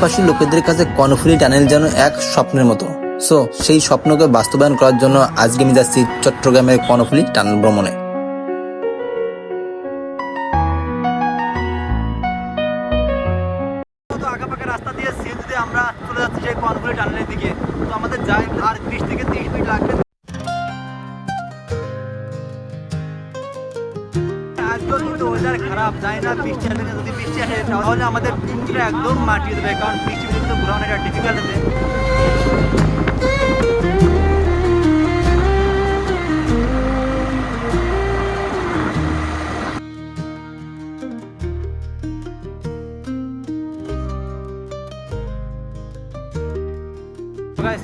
পিপাসী লোকেদের কাছে কর্ণফুলি টানেল যেন এক স্বপ্নের মতো। সো সেই স্বপ্নকে বাস্তবায়ন করার জন্য আজকে আমি যাচ্ছি চট্টগ্রামের কর্ণফুলি টানেল ভ্রমণে। না। যদি বৃষ্টি আসে, তাহলে আমাদের ট্যুরটা একদম মাটিয়ে দেবে, কারণ বৃষ্টি কিন্তু ঘোরানো এটা ডিফিকাল্ট হবে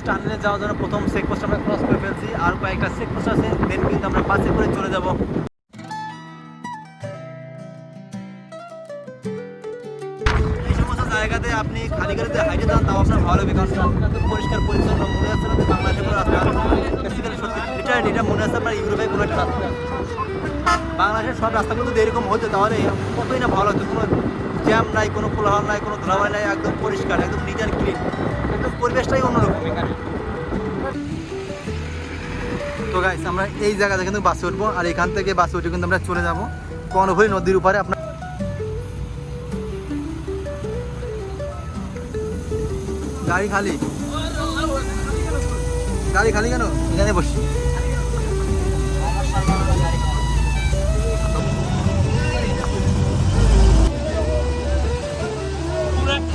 টানেলে যাওয়ার জন্য প্রথম চেক পোস্ট আমরা ক্রস করে ফেলছি, আর কয়েকটা চেক পোস্ট আছে দেন কিন্তু আমরা বাসে করে চলে যাব হাইটে আপনার ভালো লাগবে কারণ পরিষ্কার, পরিচ্ছন্ন মনে না যে বাংলাদেশের কোনো রাস্তা সত্যি এটা এটা মনে আপনার ইউরোপের কোনো একটা রাস্তা বাংলাদেশের সব এরকম হতো, তাহলে কতই না ভালো হতো, কোনো জ্যাম নাই, কোনো কোলাহল নাই, কোনো নাই, একদম পরিষ্কার, একদম অ্যান্ড ক্লিন একদম পরিবেশটাই অন্যরকম। তো গাইস আমরা এই জায়গাতে কিন্তু বাসে উঠবো, আর এখান থেকে বাসে উঠে কিন্তু আমরা চলে যাব। কর্ণভূরি নদীর উপরে আপনার গাড়ি খালি। গাড়ি খালি কেন? এখানে বসি।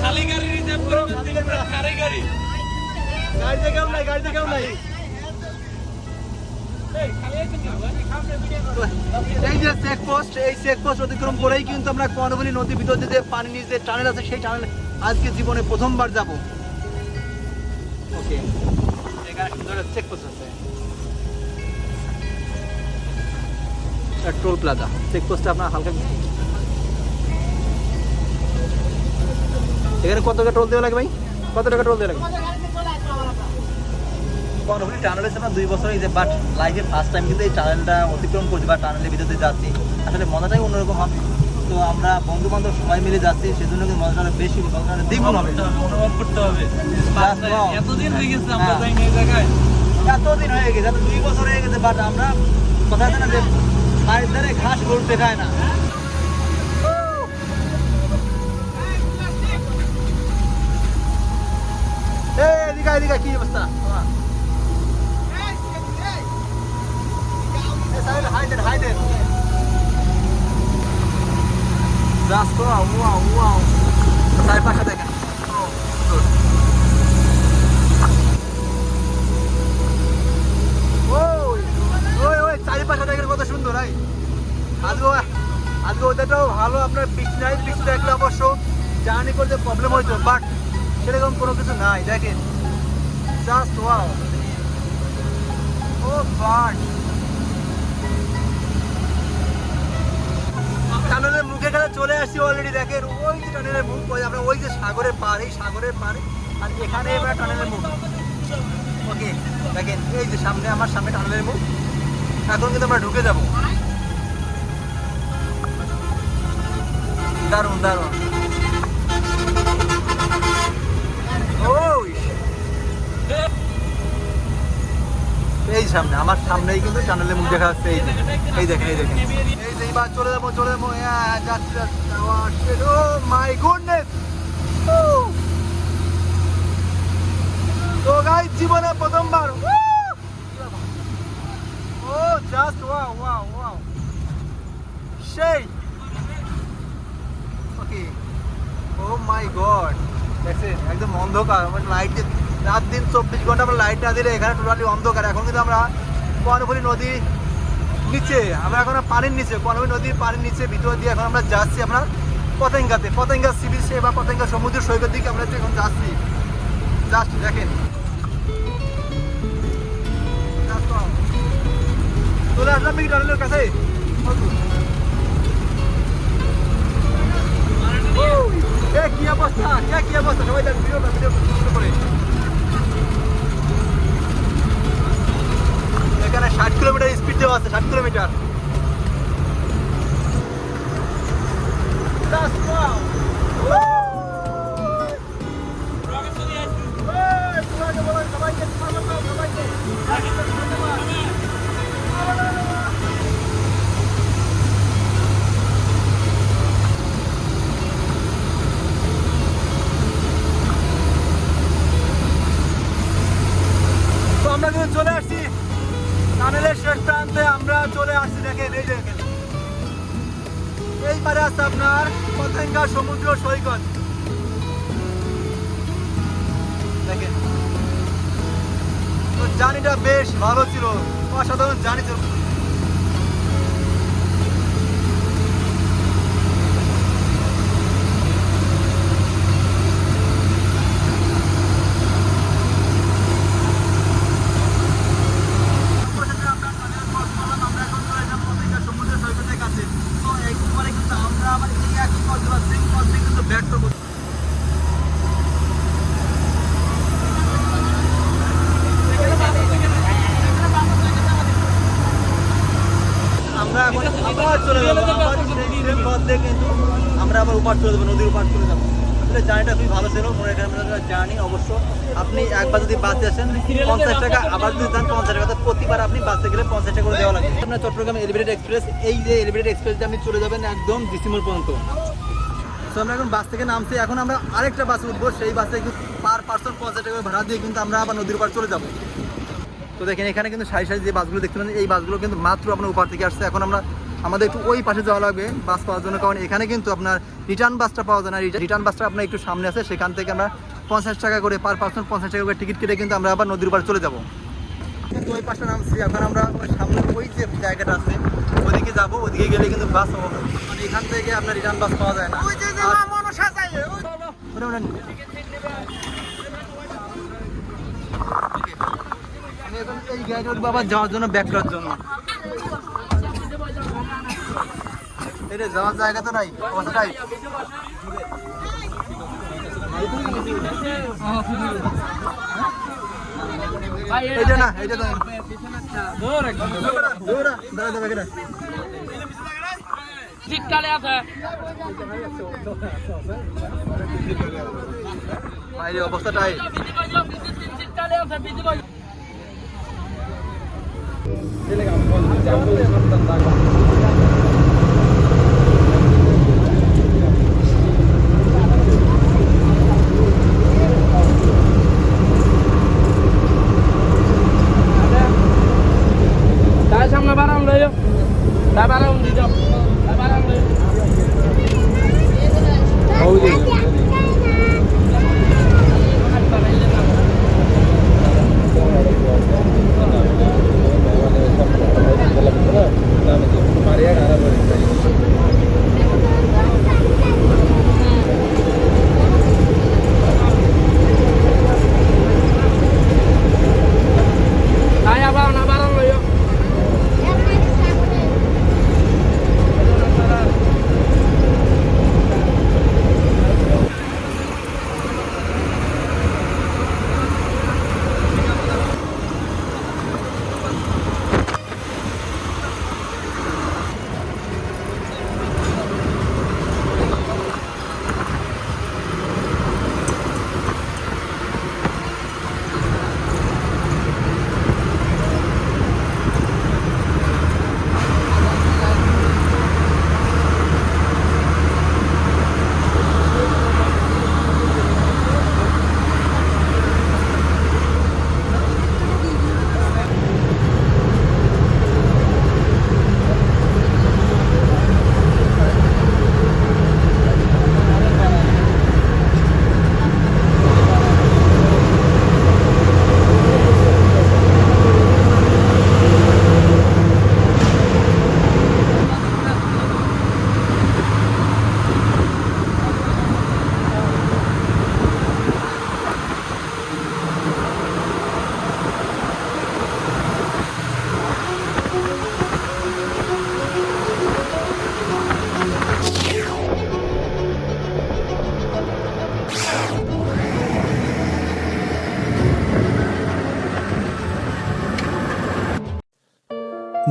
খালি গাড়ি রিজার্ভ করে খালি গাড়ি। গাড়িতে কেউ নাই গাড়িতে কেউ নাই। এই যে চেক পোস্ট এই চেক পোস্ট অতিক্রম করেই কিন্তু আমরা কর্ণবলী নদীর ভিতর যে পানি নিচে যে টানেল আছে সেই টানেল আজকে জীবনে প্রথমবার যাব। ওকে এখানে সুন্দর চেক পোস্ট আছে টোল প্লাজা চেক পোস্টে আপনার হালকা এখানে কত টাকা টোল দেওয়া লাগে ভাই? কত টাকা টোল দেওয়া লাগে? কর্ণফুলি টানেল হচ্ছে দুই বছর হয়েছে বাট লাইফে ফার্স্ট টাইম কিন্তু এই টানেলটা অতিক্রম করছি বা টানেলের ভিতর যাচ্ছি। আসলে মজাটাই অন্যরকম হবে। তো আমরা বন্ধু বান্ধব সবাই মিলে যাচ্ছি সেজন্য কিন্তু মজাটা বেশি মজাটা দ্বিগুণ হবে। অনুভব করতে হবে. এতদিন হয়ে গেছে আমরা হ্যাঁ। যাই এই জায়গায়। এতদিন হয়ে গেছে এত দুই বছর হয়ে গেছে বাট আমরা কথা আছে না যে মায়ের ধারে ঘাস গরু দেখায় না। এদিকে এদিকে কি অবস্থা? হাইডেন হাইডেন জাস্ট ওয়াও ওয়াও ওয়াও চারপাশে দেখেন। চারিপাশে দেখেন কত সুন্দর ভাই আজকে আজকে ওদেরটাও ভালো, আপনার বৃষ্টি নাই, বৃষ্টি দেখলে অবশ্য জার্নি করতে প্রবলেম হইতো বাট সেরকম কোনো কিছু নাই, দেখেন। জাস্ট ওয়াও ও বাট টানেলের মুখে কাছে চলে আসছি অলরেডি দেখেন ওই যে টানেলের মুখ, ওই আমরা ওই যে সাগরের পার এই সাগরের পারে আর এখানে এবার টানেলের মুখ। ওকে দেখেন, এই যে সামনে, আমার সামনে টানেলের মুখ। এখন কিন্তু আমরা ঢুকে যাব। দারুণ দারুণ। এই সামনে, আমার সামনেই কিন্তু টানেলের মুখ দেখা যাচ্ছে, এই এই দেখেন এই দেখেন। এই যে চলে যাব, চলে হ্যাঁ ও মাই জীবনে প্রথমবার, ও! জাস্ট সেই। ওকে ও মাই গড একদম অন্ধকার মানে লাইট রাত দিন চব্বিশ ঘণ্টা আমরা লাইট না দিলে এখানে টোটালি অন্ধকার। এখন কিন্তু আমরা কর্ণফুলী নদী নিচে, আমরা এখন পানির নিচে কর্ণফুলী নদীর পানির নিচে ভিতর দিয়ে এখন আমরা যাচ্ছি আমরা পতেঙ্গাতে। পতেঙ্গা সি বিচে বা পতেঙ্গা সমুদ্র সৈকত দিকে আমরা এখন যাচ্ছি। জাস্ট দেখেন. চলে আসলাম কি কাছে? কি অবস্থা? কে অবস্থা? সবাই ভিডিওটা আমরা কিন্তু চলে আসছি টানেলের শেষ আমরা চলে আসছি দেখেন, এই যে এখানে এই পারে আছে সমুদ্র সৈকত। দেখেন। তো জার্নিটা বেশ ভালো ছিল। অসাধারণ জানি ছিল সমুদ্র সৈকতের কাছে তো একবারে কিন্তু আমরা আবার এই একই পথ বা সেম পথ দিয়ে কিন্তু ব্যাক করব আমরা এখন আবার চলে যাব আবার সেই পথ দিয়ে কিন্তু আমরা আবার উপার চলে যাব নদীর উপার চলে যাব। আসলে জার্নিটা খুবই ভালো ছিল মনে করেন জার্নি অবশ্য আপনি একবার যদি বাসে আসেন পঞ্চাশ টাকা আবার যদি যান পঞ্চাশ টাকা তো প্রতিবার আপনি বাসে গেলে পঞ্চাশ টাকা করে দেওয়া লাগবে। আপনার চট্টগ্রাম এলিভেটেড এক্সপ্রেস এই যে এলিভেটেড এক্সপ্রেস আপনি চলে যাবেন একদম ডিসেম্বর পর্যন্ত। তো আমরা এখন বাস থেকে নামছি এখন আমরা আরেকটা বাসে উঠবো সেই বাসে কিন্তু পার পার্সন পঞ্চাশ টাকা করে ভাড়া দিয়ে কিন্তু আমরা আবার নদীর পার চলে যাব। তো দেখেন এখানে কিন্তু সারি সারি যে বাসগুলো দেখতে পাচ্ছেন এই বাসগুলো কিন্তু মাত্র আপনার উপর থেকে আসছে। এখন আমরা আমাদের একটু ওই পাশে যাওয়া লাগবে বাস পাওয়ার জন্য কারণ এখানে কিন্তু আপনার রিটার্ন বাসটা পাওয়া যায় না রিটার্ন বাসটা আপনার একটু সামনে আছে সেখান থেকে আমরা পঞ্চাশ টাকা করে পার পার্সন পঞ্চাশ টাকা করে টিকিট কেটে কিন্তু আমরা আবার নদীর পাড়ে চলে যাব কিন্তু ওই পাশটা নামছি এখন আমরা ওই সামনে ওই যে জায়গাটা আছে ওদিকে যাব ওদিকে গেলে কিন্তু বাস না। মানে এখান থেকে আপনার রিটার্ন বাস পাওয়া যায় না। আমি এখন এই গাড়ি আবার যাওয়ার জন্য ব্যাক করার জন্য এটা যাওয়ার জায়গা তো নাই অবস্থাটাই এটা না এটা তো শীতকালে আছে। অবস্থাটাই শীতকালে আছে। বিধি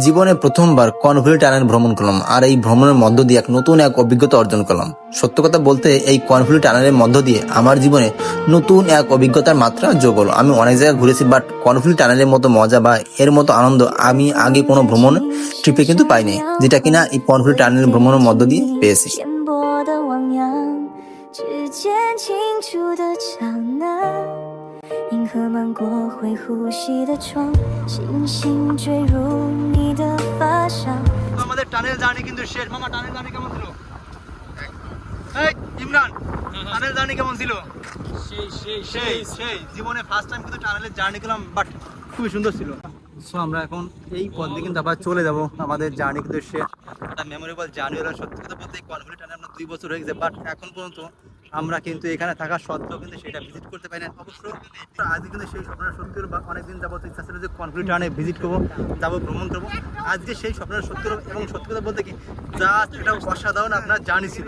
জীবনে প্রথমবার কনভুলি টানেল ভ্রমণ করলাম আর এই ভ্রমণের মধ্য দিয়ে এক নতুন এক অভিজ্ঞতা অর্জন করলাম সত্য কথা বলতে এই কনভুলি টানেলের মধ্য দিয়ে আমার জীবনে নতুন এক অভিজ্ঞতার মাত্রা যোগ হলো আমি অনেক জায়গায় ঘুরেছি বাট কনভুলি টানেলের মতো মজা বা এর মতো আনন্দ আমি আগে কোনো ভ্রমণ ট্রিপে কিন্তু পাইনি যেটা কিনা এই কনভুলি টানেল ভ্রমণের মধ্য দিয়ে পেয়েছি 颠簸的汪洋，指尖轻触的长廊， 银河 和漫过会呼吸的窗，星星坠入你的发梢。 আমাদের টানেল জার্নি কিন্তু শেষ মামা টানেল জার্নি কেমন ছিল এই ইমরান টানেল জার্নি কেমন ছিল সেই সেই সেই সেই জীবনে ফার্স্ট টাইম কিন্তু টানেলের জার্নি করলাম বাট খুবই সুন্দর ছিল সো আমরা এখন এই পথ দিয়ে কিন্তু আবার চলে যাব আমাদের জার্নি কিন্তু শেষ। একটা মেমোরেবল জার্নি হলো, সত্যি কথা বলতে এই টানে আমরা দুই বছর হয়ে গেছে বাট এখন পর্যন্ত আমরা কিন্তু এখানে থাকা সত্ত্বেও কিন্তু সেটা ভিজিট করতে পারি না অবশ্য আজকে কিন্তু সেই স্বপ্নটা সত্যি হলো বা অনেকদিন যাবত ইচ্ছা ছিল যে কনভুলি টানে ভিজিট করব, যাব, ভ্রমণ করব। আজকে সেই স্বপ্নটা সত্যি হলো, এবং সত্যি কথা বলতে কি জাস্ট এটা অসাধারণ আপনার জার্নি ছিল।